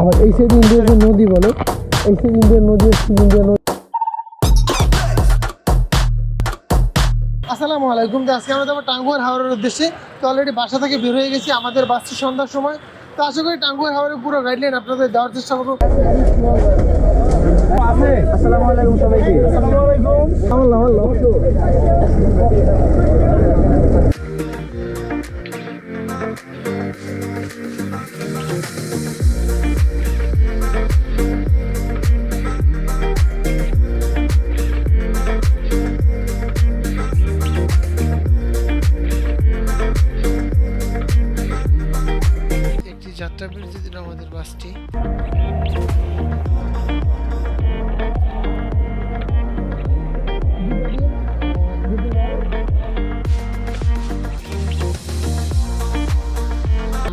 আবার এই সাইড ইন্ডিয়ার যে নদী বলে এই সাইড ইন্ডিয়ার নদী হচ্ছে ইন্ডিয়ার নদী। আসসালামু আলাইকুম তো আজকে আমরা যাব টাঙ্গুয়ার হাওড়ের উদ্দেশ্যে তো অলরেডি বাসা থেকে বের হয়ে গেছি আমাদের বাসটি সন্ধ্যার সময়। তো আশা করি টাঙ্গুয়ার হাওড়ের পুরো গাইডলাইন আপনাদের দেওয়ার চেষ্টা করব। আসসালামু আলাইকুম যাত্রা বিরতি দিল আমাদের বাসটি।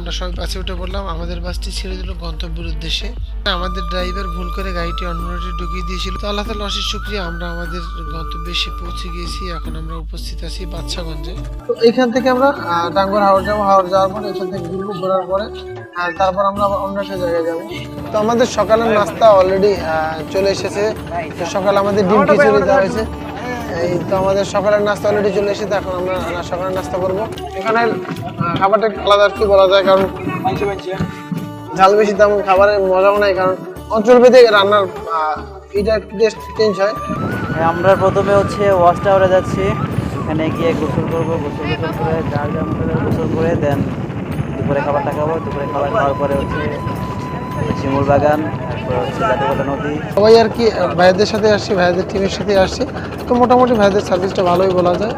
আমরা সবাই বাসে উঠে পড়লাম। আমাদের বাসটি ছেড়ে দিল গন্তব্যের উদ্দেশ্যে। আমাদের ড্রাইভার ভুল করে গাড়িটি অন্য রোডে ঢুকিয়ে দিয়েছিল। তো আল্লাহ তালা অশেষ শুক্রিয়া, আমরা আমাদের গন্তব্যে এসে পৌঁছে গিয়েছি। এখন আমরা উপস্থিত আছি বাদশাগঞ্জে। তো এখান থেকে আমরা ডাঙ্গর হাওড় যাব। হাওড় যাওয়ার পরে এখান থেকে ঘুরবো, ঘোরার পরে। আর তারপর আমরা অন্য একটা জায়গায় যাব। তো আমাদের সকালের নাস্তা অলরেডি চলে এসেছে। সকালে আমাদের ডিম খিচুড়ি দেওয়া হয়েছে। এই তো আমাদের সকালের নাস্তা অলরেডি চলে এসেছে। এখন আমরা সকালের নাস্তা করব। এখানে খাবারটা আলাদা আর কি বলা যায়, কারণ ঝাল বেশি, তেমন খাবারের মজাও নাই, কারণ অঞ্চল ভেদে রান্নার এটা একটু টেস্ট চেঞ্জ হয়। আমরা প্রথমে হচ্ছে ওয়াচ টাওয়ারে যাচ্ছি। এখানে গিয়ে গোসল করব, গোসল গোসল করে যার যার মতো গোসল করে দেন দুপুরে খাবারটা খাব। দুপুরে খাবার খাওয়ার পরে হচ্ছে শিমুল বাগান সবাই আর কি, ভাইদের সাথে আসছি, ভাইদের টিমের সাথে আসছি। তো মোটামুটি ভাইদের সার্ভিসটা ভালোই বলা যায়।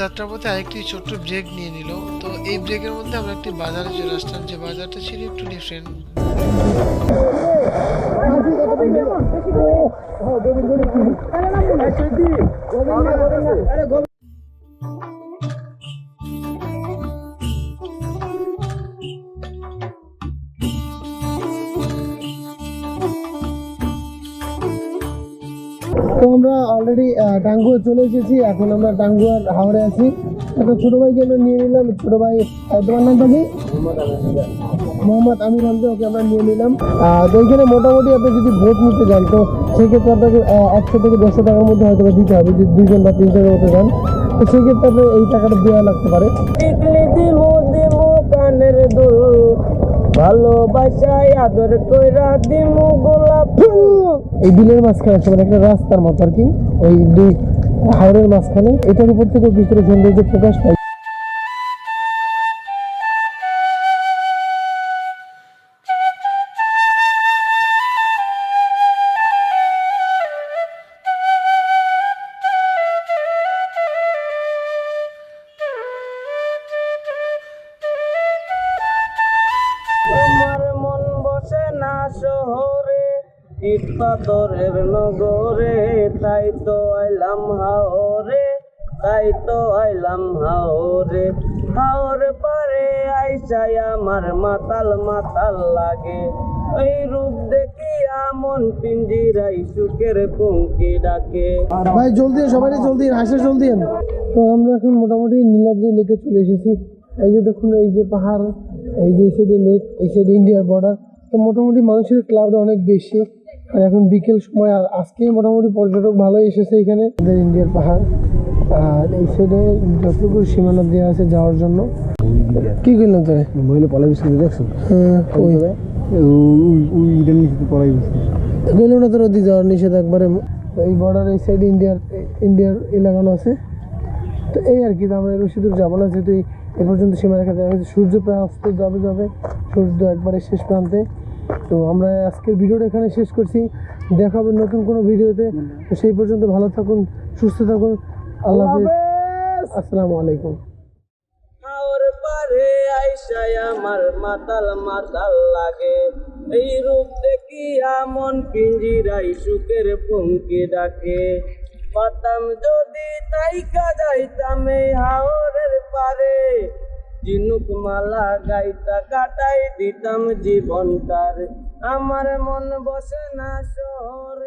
যাত্রাপথে আরেকটি ছোট্ট ব্রেক নিয়ে নিল। তো এই ব্রেকের মধ্যে আমরা একটি বাজারে চলে আসলাম। যে বাজারটা ছিল একটু ডিফারেন্ট তো আমরা অলরেডি টাঙ্গুয়া চলে এসেছি। এখন আমরা টাঙ্গুয়ার হাওড়ে আছি। একটা ছোট ভাইকে আমরা নিয়ে নিলাম। ছোট ভাই তোমার নামটা কি? মোহাম্মদ আমির হামজা, ওকে আমরা নিয়ে নিলাম। তো এখানে মোটামুটি আপনি যদি ভোট নিতে যান, তো সেক্ষেত্রে আপনাকে একশো থেকে দেড়শো টাকার মধ্যে হয়তো দিতে হবে, যদি দুইজন বা তিনজনের মতো যান। তো সেক্ষেত্রে আপনার এই টাকাটা দেওয়া লাগতে পারে। ভালোবাসায় আদর কইরা দিমু গোলাপ এই বিলের মাঝখানে আছে মানে একটা রাস্তার মতো আর কি। ওই দুই হাওড়ের মাঝখানে। এটার উপর থেকে ভিতরে সৌন্দর্য প্রকাশ পায় বসে না শহরে? ইট পাথরের নগরে তাই তো আইলাম হাওরে তাই তো আইলাম হাওরে। হাওর পারে আইসাই আমার মাতাল মাতাল লাগে। ওই রূপ দেখি আমন পিঞ্জিরাই সুখের পঙ্কি ডাকে। ভাই জলদি সবাই জলদি হাসে জলদি আন। তো আমরা এখন মোটামুটি নীলাদ্রি লেকে চলে এসেছি। এই যে দেখুন এই যে পাহাড় এই যে সাইডে লেক এই সাইডে ইন্ডিয়ার বর্ডার তো মোটামুটি মানুষের ক্লাবটা অনেক বেশি। আর এখন বিকেল সময় আর আজকে মোটামুটি পর্যটক ভালোই এসেছে এখানে। আমাদের ইন্ডিয়ার পাহাড়। আর এই সাইডে যতটুকু সীমানা দেওয়া আছে যাওয়ার জন্য। কি করলাম তাই মহিলা পলাই বিস্কুট দেখছ? হ্যাঁ ওই পলাই বিস্কুট গেল না তোর ওদিকে যাওয়ার নিষেধ একবারে? এই বর্ডার এই সাইডে ইন্ডিয়ার ইন্ডিয়ার এলাকানো আছে। তো এই আর কি আমরা বেশি দূর যাব না যেহেতু এ পর্যন্ত সীমারেখা দেওয়া হয়েছে। সূর্য প্রায় অস্ত যাবে যাবে সূর্য একবারে শেষ প্রান্তে। তো আমরা আজকের ভিডিওটা এখানে শেষ করছি। দেখা হবে নতুন কোনো ভিডিওতে। তো সেই পর্যন্ত ভালো থাকুন সুস্থ থাকুন। আল্লাহ হাফিজ। আসসালামু আলাইকুম। আমার মাতাল মাতাল লাগে। এই রূপ দেখি আমন পিঞ্জিরাই সুখের পঙ্কি ডাকে। পাতাম যদি তাইকা যাইতাম এই হাওরের পারে। জিনুক মালা গাইতা কাটাই দিতাম জীবনটার। আমার মন বসে না শহর